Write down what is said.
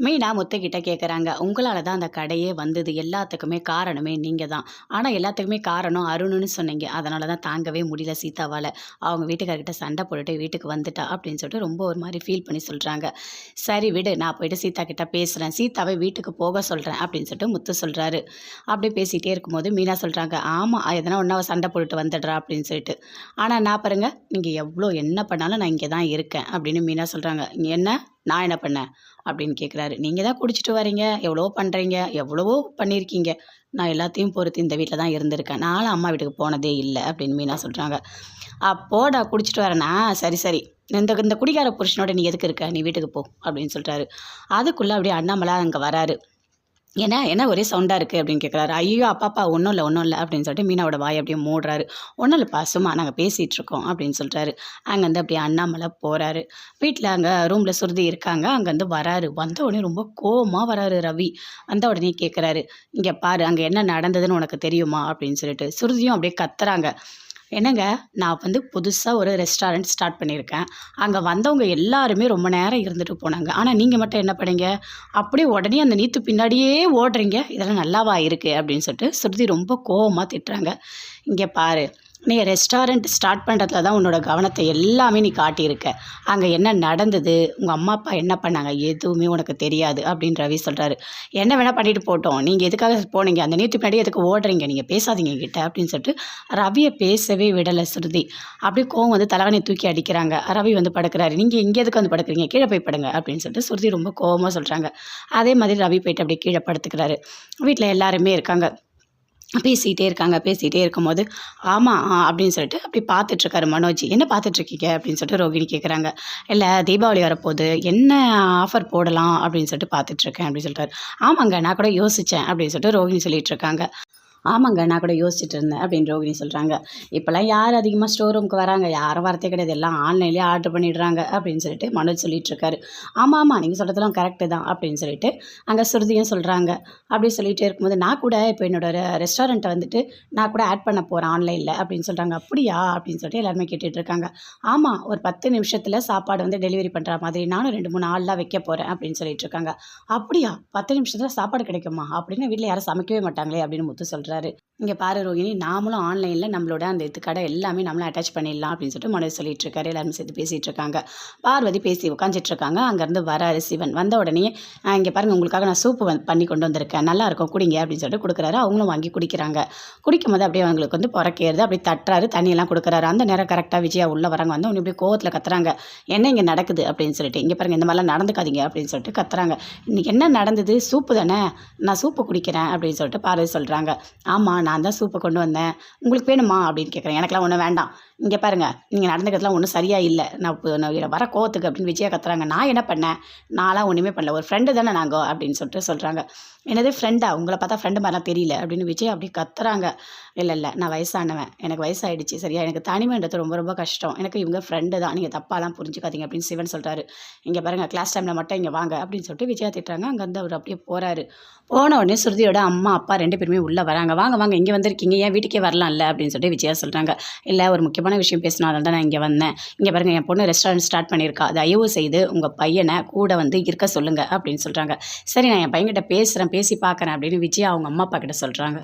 மீனா முத்துக்கிட்ட கேட்குறாங்க உங்களால் தான் அந்த கடையே வந்தது. எல்லாத்துக்குமே காரணமே நீங்கள் தான் ஆனால் எல்லாத்துக்குமே காரணம் அருணுன்னு சொன்னீங்க. அதனால தான் தாங்கவே முடியல சீதாவால். அவங்க வீட்டுக்காரர்கிட்ட சண்டை போட்டுட்டு வீட்டுக்கு வந்துட்டா அப்படின்னு சொல்லிட்டு ரொம்ப ஒரு மாதிரி ஃபீல் பண்ணி சொல்கிறாங்க சரி விடு நான் போயிட்டு சீதா கிட்ட பேசுகிறேன் சீதாவை வீட்டுக்கு போக சொல்கிறேன் அப்படின்னு சொல்லிட்டு முத்து சொல்கிறாரு அப்படியே பேசிகிட்டே இருக்கும்போது மீனா சொல்கிறாங்க ஆமாம் எதனா ஒன்றா சண்டை போட்டுட்டு வந்துடுறா அப்படின்னு சொல்லிட்டு. ஆனால் நான் பாருங்க நீங்கள் எவ்வளோ என்ன பண்ணாலும் நான் இங்கே தான் இருக்கேன் அப்படின்னு மீனா சொல்கிறாங்க என்ன? நான் என்ன பண்ணேன்? அப்படின்னு கேட்குறாரு நீங்கள் தான் குடிச்சிட்டு வரீங்க. எவ்வளவோ பண்ணுறீங்க எவ்வளவோ பண்ணியிருக்கீங்க நான் எல்லாத்தையும் பொறுத்து இந்த வீட்டில் தான் இருந்திருக்கேன். நானும் அம்மா வீட்டுக்கு போனதே இல்லை. அப்படின்னு மீனா சொல்கிறாங்க அப்போடா குடிச்சிட்டு வரேனா? சரி சரி. இந்த இந்த குடிகார புருஷனோட நீ எதுக்கு இருக்க? நீ வீட்டுக்கு போ. அப்படின்னு சொல்கிறாரு அதுக்குள்ளே அப்படியே அண்ணாமலை அங்கே வராரு. என்ன என்ன ஒரே சவுண்டாக இருக்குது அப்படின்னு கேட்குறாரு ஐயோ அப்பாப்பா ஒன்றும் இல்லை ஒன்றும் இல்லை அப்படின்னு சொல்லிட்டு மீனாவோட வாய் அப்படியே மூடுறாரு. ஒன்றும் இல்லைப்பா சும்மா நாங்கள் பேசிகிட்ருக்கோம் அப்படின்னு சொல்கிறாரு அங்கேருந்து அப்படியே அண்ணாமலை போகிறாரு வீட்டில் அங்கே ரூமில் சுருதி இருக்காங்க. அங்கேருந்து வராரு. வந்த உடனே ரொம்ப கோபமாக வராரு ரவி. வந்த உடனே கேட்குறாரு இங்கே பாரு அங்கே என்ன நடந்ததுன்னு உனக்கு தெரியுமா? அப்படின்னு சொல்லிட்டு. சுருதியும் அப்படியே கத்துறாங்க. என்னங்க நான் வந்து புதுசாக ஒரு ரெஸ்டாரண்ட் ஸ்டார்ட் பண்ணியிருக்கேன். அங்கே வந்தவங்க எல்லாருமே ரொம்ப நேரம் இருந்துட்டு போனாங்க. ஆனால் நீங்கள் மட்டும் என்ன பண்ணீங்க? அப்படியே உடனே அந்த நீத்து பின்னாடியே ஓடுறீங்க. இதெல்லாம் நல்லாவா இருக்குது அப்படின்னு சொல்லிட்டு ஸ்ருதி ரொம்ப கோவமாக திட்டுறாங்க. இங்கே பாரு நீ ரெஸ்டாரண்ட் ஸ்டார்ட் பண்ணுறதுல தான் உன்னோட கவனத்தை எல்லாமே நீ காட்டியிருக்க. அங்கே என்ன நடந்தது? உங்கள் அம்மா அப்பா என்ன பண்ணாங்க? எதுவுமே உனக்கு தெரியாது அப்படின்னு ரவி சொல்கிறாரு என்ன வேணால் பண்ணிட்டு போட்டோம் நீங்கள் எதுக்காக போனீங்க? அந்த நேற்று பின்னாடி எதுக்கு ஓடுறீங்க? நீங்கள் பேசாதீங்க கிட்ட அப்படின்னு சொல்லிட்டு ரவியை பேசவே விடலை ஸ்ருதி. அப்படி கோவம் வந்து தலைவனை தூக்கி அடிக்கிறாங்க. ரவி வந்து படுக்கிறாரு. நீங்கள் இங்கே எதுக்கு வந்து படுக்கிறீங்க? கீழே போய் படுங்க அப்படின்னு சொல்லிட்டு ஸ்ருதி ரொம்ப கோவமாக சொல்கிறாங்க அதே மாதிரி ரவி போயிட்டு அப்படியே கீழே படுத்துக்கிறாரு. வீட்டில் எல்லாருமே இருக்காங்க. பேசிக்கிட்டே இருக்காங்க பேசிகிட்டே இருக்கும்போது ஆமாம் அப்படின்னு சொல்லிட்டு அப்படி பார்த்துட்ருக்காரு மனோஜ். என்ன பார்த்துட்ருக்கீங்க? அப்படின்னு சொல்லிட்டு ரோகிணி கேட்குறாங்க இல்லை தீபாவளி வரப்போகுது. என்ன ஆஃபர் போடலாம்? அப்படின்னு சொல்லிட்டு பார்த்துட்ருக்கேன் அப்படின்னு சொல்லிட்டாரு. ஆமாங்க நான் கூட யோசித்தேன் அப்படின்னு சொல்லிட்டு ரோகிணி சொல்லிட்டு இருக்காங்க ஆமாங்க நான் கூட யோசிச்சுட்டு இருந்தேன் அப்படின்னு ரோகிணி சொல்கிறாங்க இப்போல்லாம் யார் அதிகமாக ஸ்டோர் ரூமுக்கு வராங்க? யாரும் வரத்தே கிடையாது. எல்லாம் ஆன்லைன்லேயே ஆர்டர் பண்ணிடுறாங்க அப்படின்னு சொல்லிட்டு மனோஜ் சொல்லிட்டு இருக்காரு. ஆமாம் ஆமாம் நீங்கள் சொல்கிறதெல்லாம் கரெக்டு தான் அப்படின்னு சொல்லிட்டு அங்கே சுருதியும் சொல்கிறாங்க அப்படி சொல்லிகிட்டே இருக்கும்போது நான் கூட இப்போ என்னோட ரெஸ்டாரண்ட்டை வந்துட்டு நான் கூட ஆட் பண்ண போகிறேன் ஆன்லைனில் அப்படின்னு சொல்கிறாங்க அப்படியா? அப்படின்னு சொல்லிட்டு எல்லாருமே கேட்டுட்டு இருக்காங்க. ஆமாம் ஒரு பத்து நிமிஷத்தில் சாப்பாடு வந்து டெலிவரி பண்ணுற மாதிரி நானும் ரெண்டு மூணு ஆள்லாம் வைக்க போகிறேன் அப்படின்னு சொல்லிட்டு இருக்காங்க. அப்படியா? பத்து நிமிஷத்தில் சாப்பாடு கிடைக்குமா? அப்படின்னு வீட்டில் யாரும் சமைக்கவே மாட்டாங்களே அப்படின்னு முத்து சொல்கிறேன் சொல்கிறாரு இங்கே பாரு ரோகிணி நாமளும் ஆன்லைனில் நம்மளோட அந்த இது கடை எல்லாமே நம்மளும் அட்டாச் பண்ணிடலாம் அப்படின்னு சொல்லிட்டு மனோஜ் சொல்லிட்டு இருக்காரு எல்லாரும் சேர்த்து பேசிகிட்டு இருக்காங்க பார்வதி பேசி உட்காந்துட்டு இருக்காங்க அங்கேருந்து வராரு சிவன். வந்த உடனே இங்கே பாருங்கள் உங்களுக்காக நான் சூப்பு வந்து பண்ணி கொண்டு வந்திருக்கேன். நல்லா இருக்கும் குடிங்க அப்படின்னு சொல்லிட்டு கொடுக்குறாரு. அவங்களும் வாங்கி குடிக்கிறாங்க. குடிக்கும் போது அப்படியே அவங்களுக்கு வந்து புறக்கேறுது. அப்படியே தட்டுறாரு தண்ணியெல்லாம் கொடுக்குறாரு. அந்த நேரம் கரெக்டாக விஜயா உள்ளே வராங்க. வந்து அவங்க இப்படி கோவத்தில் கத்துறாங்க. என்ன இங்கே நடக்குது? அப்படின்னு சொல்லிட்டு இங்கே பாருங்கள் இந்த மாதிரிலாம் நடந்துக்காதீங்க அப்படின்னு சொல்லிட்டு கத்துறாங்க. இன்றைக்கி என்ன நடந்தது? சூப்பு தானே? நான் சூப்பு குடிக்கிறேன் அப்படின்னு சொல்லிட்டு பார்வதி சொல்கிறாங்க ஆமாம் நான் தான் சூப்பை கொண்டு வந்தேன். உங்களுக்கு வேணுமா? அப்படின்னு கேட்குறேன் எனக்குலாம் ஒன்றும் வேண்டாம். இங்கே பாருங்கள் நீங்கள் நடந்துக்கிறதுலாம் ஒன்றும் சரியாக இல்லை. நான் வர கோவத்துக்கு அப்படின்னு விஜயா கத்துறாங்க. நான் என்ன பண்ணேன்? நான்லாம் ஒன்றுமே பண்ணல. ஒரு ஃப்ரெண்டு தானே நாங்கள் அப்படின்னு சொல்லிட்டு சொல்கிறாங்க என்னது ஃப்ரெண்டா உங்களை பார்த்தா ஃப்ரெண்டு மாதிரிலாம் தெரியல அப்படின்னு விஜய் அப்படி கத்துறாங்க. இல்லை இல்லை நான் வயசானவன். எனக்கு வயசாயிடுச்சு சரியா? எனக்கு தனிமைன்றது ரொம்ப ரொம்ப கஷ்டம். எனக்கு இவங்க ஃப்ரெண்டு தான். நீங்கள் தப்பாலாம் புரிஞ்சுக்காதீங்க அப்படின்னு சிவன் சொல்கிறாரு இங்கே பாருங்கள் கிளாஸ் டைமில் மட்டும் இங்கே வாங்க அப்படின்னு சொல்லிட்டு விஜயா திட்டுறாங்க. அங்கேருந்து அவர் அப்படியே போகிறாரு போன உடனே ஸ்ருதியோட அம்மா அப்பா ரெண்டு பேருமே உள்ளே வராங்க. வாங்க வாங்க இங்கே வந்திருக்கீங்க ஏன் வீட்டுக்கே வரலாம்ல? அப்படின்னு சொல்லிட்டு விஜயா சொல்கிறாங்க இல்லை ஒரு முக்கியமான விஷயம் பேசினால தான் நான் இங்கே வந்தேன். இங்கே பாருங்கள் என் பொண்ணு ரெஸ்டாரண்ட் ஸ்டார்ட் பண்ணியிருக்கா. தயவு செய்து உங்கள் பையனை கூட வந்து இருக்க சொல்லுங்கள் அப்படின்னு சொல்கிறாங்க சரி நான் என் பையன்கிட்ட பேசுகிறேன் பேசி பார்க்குறேன் அப்படின்னு விஜயா அவங்க அம்மா அப்பா கிட்ட சொல்கிறாங்க